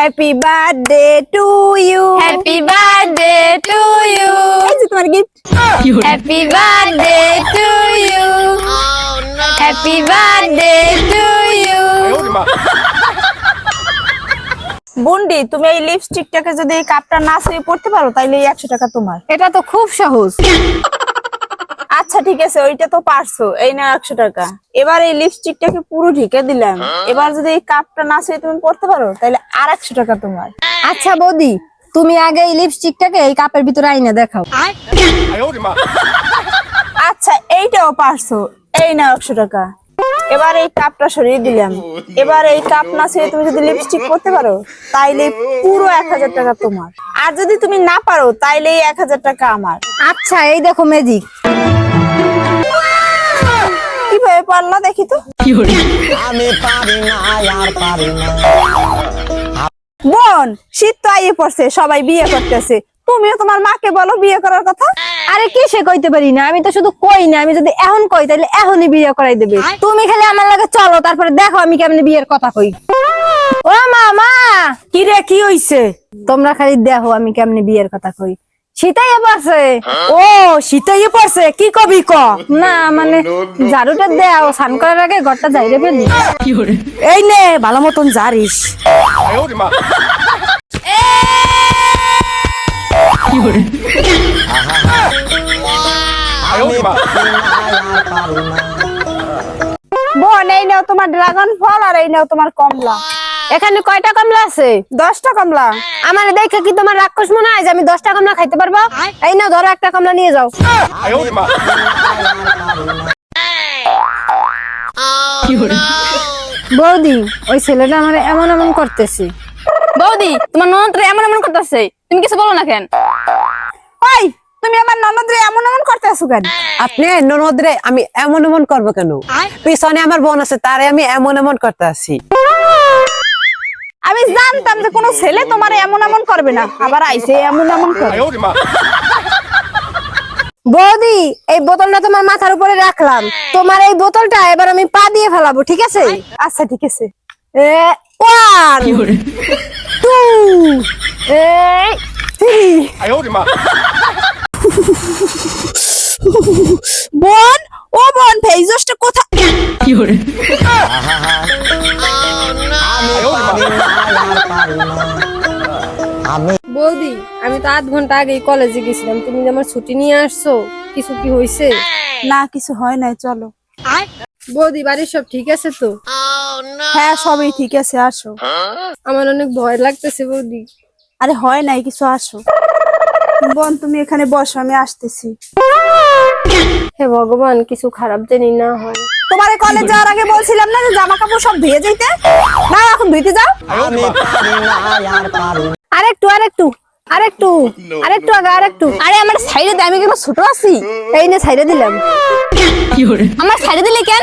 Happy birthday to you happy birthday to you এই যে তোমার gift happy birthday to you happy birthday to you বন্ডি তুমি এই লিপস্টিকটাকে যদি কাপটা না ছুঁয়ে পড়তে পারো তাইলে এই একশো টাকা তোমার। এটা তো খুব সহজ। আচ্ছা ঠিক আছে ওইটা তো পারছ এই না একশো টাকা। এবার এই লিপস্টিকটাকে পুরো ঢেকে দিলাম। এবার যদি এই কাপটা না ছুঁয়ে তুমি পড়তে পারো তাহলে আর একশো টাকা তোমার। আচ্ছা বৌদি তুমি আগে এই লিপস্টিকটাকে এই কাপের ভিতরে আইনা দেখাও। আচ্ছা এইটাও পারছ এই না একশো টাকা। এবার এই কাপটা সরিয়ে দিলাম। এবার এই কাপ না ছুঁয়ে তুমি যদি লিপস্টিক পরতে পারো তাইলে পুরো এক হাজার টাকা তোমার। আর যদি তুমি না পারো তাইলে এই এক হাজার টাকা আমার। আচ্ছা এই দেখো ম্যাজিক পারলা দেখি তো। আমি পারি না আর পারি না। বোন শীত তো আইয়ে পড়ছে সবাই বিয়ে করতেছে। তুমিও তোমার মাকে বলো বিয়ে করার কথা। আরে কি সে কইতে পারি না? আমি তো শুধু কই না আমি যদি এখন কই তাহলে এখনই বিয়ে করাই দেবে। তুমি খালি আমার লাগে চলো তারপরে দেখো আমি কেমনে বিয়ের কথা কই। ও মামা! কি রে কি হইছে? তোমরা খালি দেখো আমি কেমনে বিয়ের কথা কই। শীতাই পারছে ও শীতাইয়ে পড়ছে। কি কবি ক? না মানে ঝাড়ুটা দেও স্নান করার আগে ঘরটা যাইরে ফেলি। এই নে ভালো মতন জারিস বোন এই নাও তোমার ড্রাগন ফল আর এই নাও তোমার কমলা। এখানে কয়টা কমলা আছে? দশটা কমলা। আমার দেখে কি তোমার রাক্ষস মনে হয় যে আমি দশটা কমলা খাইতে পারব? এই না ধরো একটা কমলা নিয়ে যাও। বৌদি ওই ছেলেটা আমার এমন এমন করতেছে। বৌদি তোমার ননদরে এমন এমন করতেছে। তুমি কিছু বলো না কেন? ওই তুমি আমার ননদ রে এমন এমন করতে আসো কেন? আপনি ননদরে আমি এমন এমন করব কেন? পিছনে আমার বোন আছে তারে আমি এমন এমন করতে আসি আমি জানতাম যে কোনো ছেলে তোমার এমন এমন করবে না আবার আইসে এমন এমন করে। বৌদি এই বোতলটা তোমার মাথার উপরে রাখলাম। তোমার এই বোতলটা এবার আমি পা দিয়ে ফেলাবো ঠিক আছে? আচ্ছা ঠিক আছে। এ ওয়ান টু থ্রি। বোন ও বোন ফেইজসটা কোথা বৌদি আমি তো আধ ঘণ্টা আগেই কলেজে গেছিলাম। তুমি আমার ছুটি নিয়ে আসছো কিছু কি হয়েছে না কিছু হয় নাই চলো। বৌদি বাড়ির সব ঠিক আছে তো? হ্যাঁ সবই ঠিক আছে আসো। আমার অনেক ভয় লাগতেছে বৌদি। আরে হয় নাই কিছু আসো। বোন তুমি এখানে বসো আমি আসতেছি। হে ভগবান কিছু খারাপ জানি না হয়। তোমার কলেজ যাওয়ার আগে বলছিলাম না যে জামা কাপড় সব ধুয়ে যাইতে? না এখন ধুইতে যাও। আরেকটু আরেকটু আরেকটু আরেকটু আগে আরেকটু। আরে আমার সাইডে দে আমি কেন ছোট আছি? এই নে সাইডে দিলাম। আমার সাইডে দিলে কেন?